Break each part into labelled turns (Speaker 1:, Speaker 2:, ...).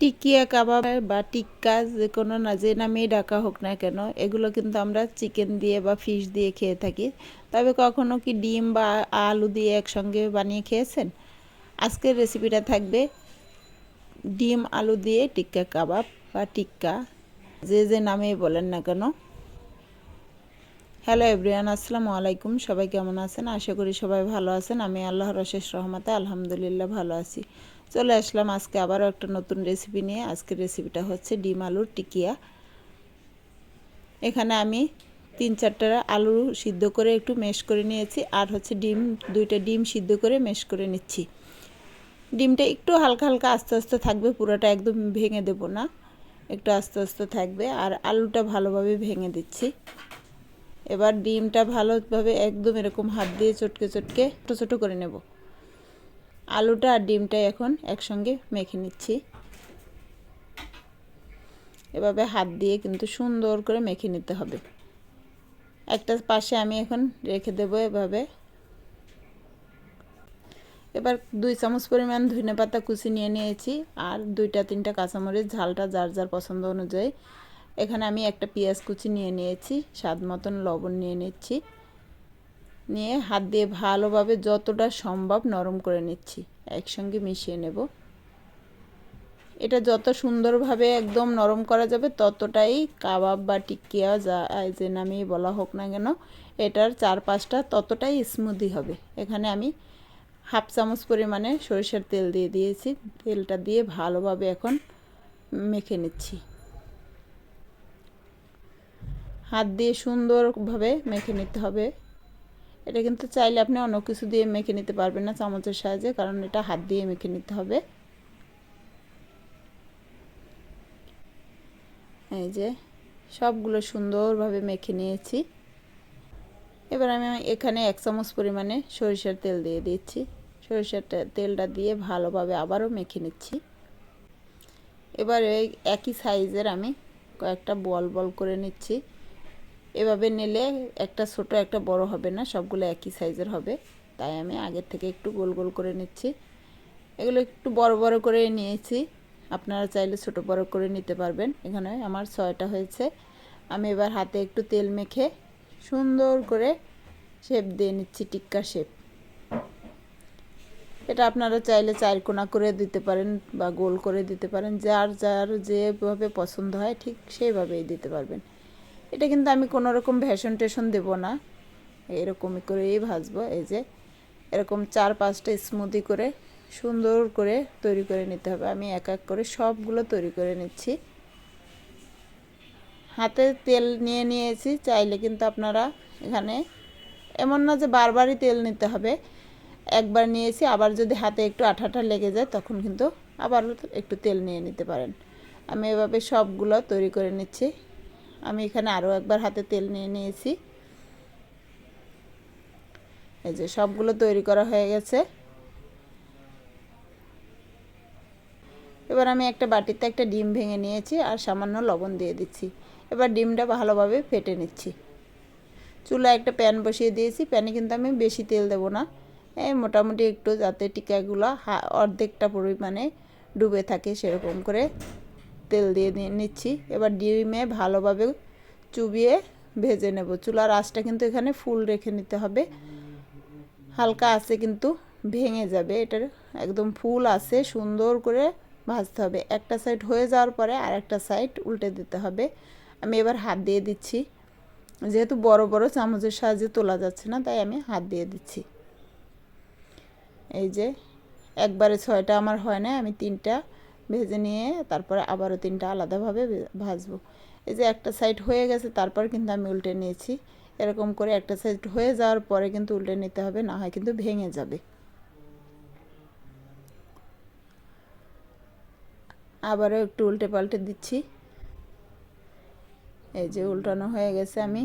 Speaker 1: টিকিয়া কাবাব বা টিক্কা যে কোনো না, যে নামেই ডাকা হোক না কেন, এগুলো কিন্তু আমরা চিকেন দিয়ে বা ফিশ দিয়ে খেয়ে থাকি। তবে কখনো কি ডিম বা আলু দিয়ে একসঙ্গে বানিয়ে খেয়েছেন? আজকের রেসিপিটা থাকবে ডিম, আলু দিয়ে টিক্কা কাবাব বা টিক্কা, যে যে নামেই বলেন না কেন। হ্যালো এভরিয়ান আসসালামু আলাইকুম। সবাই কেমন আছেন? আশা করি সবাই ভালো আছেন। আমি আল্লাহর অশেষ রহমতে আলহামদুলিল্লাহ ভালো আছি। চলে আসলাম আজকে আবারও একটা নতুন রেসিপি নিয়ে। আজকের রেসিপিটা হচ্ছে ডিম আলুর টিকিয়া। এখানে আমি তিন চারটা আলু সিদ্ধ করে একটু মেশ করে নিয়েছি, আর হচ্ছে ডিম, দুইটা ডিম সিদ্ধ করে মেশ করে নিচ্ছি। ডিমটা একটু হালকা হালকা আস্তে আস্তে থাকবে, পুরোটা একদম ভেঙে দেব না। একটু আস্তে আস্তে থাকবে, আর আলুটা ভালোভাবে ভেঙে দিচ্ছি। এবার ডিমটা ভালোভাবে একদম এরকম হাত দিয়ে চটকে চটকে, ছোটো ছোটো করে নেব। আলুটা আর ডিমটা এখন একসঙ্গে মেখে নিচ্ছি। এভাবে হাত দিয়ে কিন্তু সুন্দর করে মেখে নিতে হবে। একটা পাশে আমি এখন রেখে দেব এভাবে। এবার দুই চামচ পরিমাণ ধনে পাতা কুচি নিয়ে নিয়েছি আর দুইটা তিনটা কাঁচামরিচ ঝালটা যার যার পছন্দ অনুযায়ী। এখানে আমি একটা পেঁয়াজ কুচি নিয়ে নিয়েছি, স্বাদ মতন লবণ নিয়ে নিচ্ছি। নিয়ে হাত দিয়ে ভালোভাবে যতটা সম্ভব নরম করে নিচ্ছি। একসঙ্গে মিশিয়ে নেব। এটা যত সুন্দরভাবে একদম নরম করা যাবে, ততটাই কাবাব বা টিকিয়া যা যে নামেই বলা হোক না কেন, এটার চার পাঁচটা ততটাই স্মুদি হবে। এখানে আমি হাফ চামচ পরিমাণে সরিষার তেল দিয়ে দিয়েছি। তেলটা দিয়ে ভালোভাবে এখন মেখে নিচ্ছি। হাত দিয়ে সুন্দরভাবে মেখে নিতে হবে। এটা কিন্তু চাইলে আপনি অন্য কিছু দিয়ে মেখে নিতে পারবেন না চামচের সাহায্যে, কারণ এটা হাত দিয়ে মেখে নিতে হবে। এই যে, সবগুলো সুন্দরভাবে মেখে নিয়েছি। এবার আমি এখানে এক চামচ পরিমাণে সরিষার তেল দিয়ে দিচ্ছি। সরিষার তেলটা দিয়ে ভালোভাবে আবারও মেখে নিচ্ছি। এবার একই সাইজের আমি কয়েকটা বল বল করে নিচ্ছি। এভাবে নিলে একটা ছোট, একটা বড় হবে না, সবগুলো একই সাইজের হবে। তাই আমি আগের থেকে একটু গোল গোল করে নিচ্ছি। এগুলো একটু বড় বড় করে নিয়েছি। আপনারা চাইলে ছোট, বড় করে নিতে পারবেন। এখানে আমার ছয়টা হয়েছে। আমি এবার হাতে একটু তেল মেখে সুন্দর করে শেপ দিয়ে নিচ্ছি, টিক্কা শেপ। এটা আপনারা চাইলে চার কোনা করে দিতে পারেন বা গোল করে দিতে পারেন। যার যার যেভাবে পছন্দ হয় ঠিক সেইভাবেই দিতে পারবেন। এটা কিন্তু আমি কোনো রকম ভ্যাসন টেশন দেবো না। এরকমই করেই ভাজবো, এই যে এরকম চার পাঁচটা স্মুদি করে সুন্দর করে তৈরি করে নিতে হবে। আমি এক এক করে সবগুলো তৈরি করে নিচ্ছি। হাতে তেল নিয়ে নিয়েছি, চাইলে কিন্তু আপনারা এখানে এমন না যে বারবারই তেল নিতে হবে। একবার নিয়েছি, আবার যদি হাতে একটু আঠাটা লেগে যায় তখন কিন্তু আবার একটু তেল নিয়ে নিতে পারেন। আমি এভাবে সবগুলো তৈরি করে নিচ্ছি। আমি এখানে আরও একবার হাতে তেল নিয়ে নিয়েছি। এই যে সবগুলো তৈরি করা হয়ে গেছে। এবার আমি একটা বাটিতে একটা ডিম ভেঙে নিয়েছি আর সামান্য লবণ দিয়ে দিচ্ছি। এবার ডিমটা ভালোভাবে ফেটে নিচ্ছি। চুলা একটা প্যান বসিয়ে দিয়েছি। প্যানে কিন্তু আমি বেশি তেল দেব না। এই মোটামুটি একটু যাতে টিকাগুলো অর্ধেকটা পরিমাণে ডুবে থাকে সেরকম করে। তেল দিয়ে নিচ্ছি। এবার ডিমে ভালোভাবে চুবিয়ে ভেজে নেব। চুলার আঁচটা কিন্তু এখানে ফুল রেখে নিতে হবে। হালকা আছে কিন্তু ভেঙে যাবে। এটার একদম ফুল আছে সুন্দর করে ভাজতে হবে। একটা সাইড হয়ে যাওয়ার পরে আর একটা সাইড উল্টে দিতে হবে। আমি এবার হাত দিয়ে দিচ্ছি। যেহেতু বড় বড় চামচের সাহায্যে তোলা যাচ্ছে না, তাই আমি হাত দিয়ে দিচ্ছি। এই যে, একবারে ছয়টা আমার হয় না আমি তিনটা ভেজে নিয়ে তারপরে আবারও তিনটা আলাদাভাবে ভাজবো। এই যে একটা সাইড হয়ে গেছে, তারপর কিন্তু আমি উল্টে নিয়েছি। এরকম করে একটা সাইড হয়ে যাওয়ার পরে কিন্তু উল্টে নিতে হবে, না হয় কিন্তু ভেঙে যাবে। আবারও একটু উল্টে পাল্টে দিচ্ছি। এই যে উল্টানো হয়ে গেছে আমি,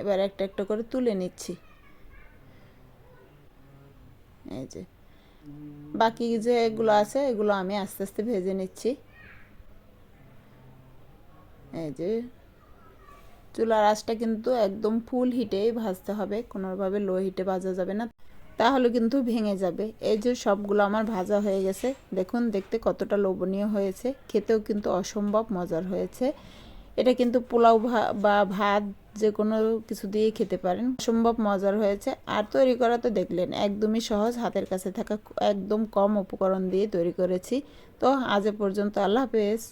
Speaker 1: এবার একটা একটা করে তুলে নিচ্ছি। এই যে বাকি যেগুলো আছে, এগুলো আমি আস্তে আস্তে ভেজে নিচ্ছি। এই যে, চুলার আঁচটা কিন্তু একদম ফুল হিটেই ভাজতে হবে, কোনোভাবে লো হিটে ভাজা যাবে না। তাহলে কিন্তু ভেঙে যাবে। এই যে সবগুলো আমার ভাজা হয়ে গেছে, দেখুন দেখতে কতটা লোভনীয় হয়েছে, খেতেও কিন্তু অসম্ভব মজার হয়েছে। এটা কিন্তু পোলাও বা ভাত যে কোনো কিছু দিয়ে খেতে পারেন। সম্ভব মজার হয়েছে। আর তৈরি করা তো দেখলেন, একদমই সহজ। হাতের কাছে থাকা একদম কম উপকরণ দিয়ে তৈরি করেছি। তো আজ পর্যন্ত আল্লাহ হাফেজ।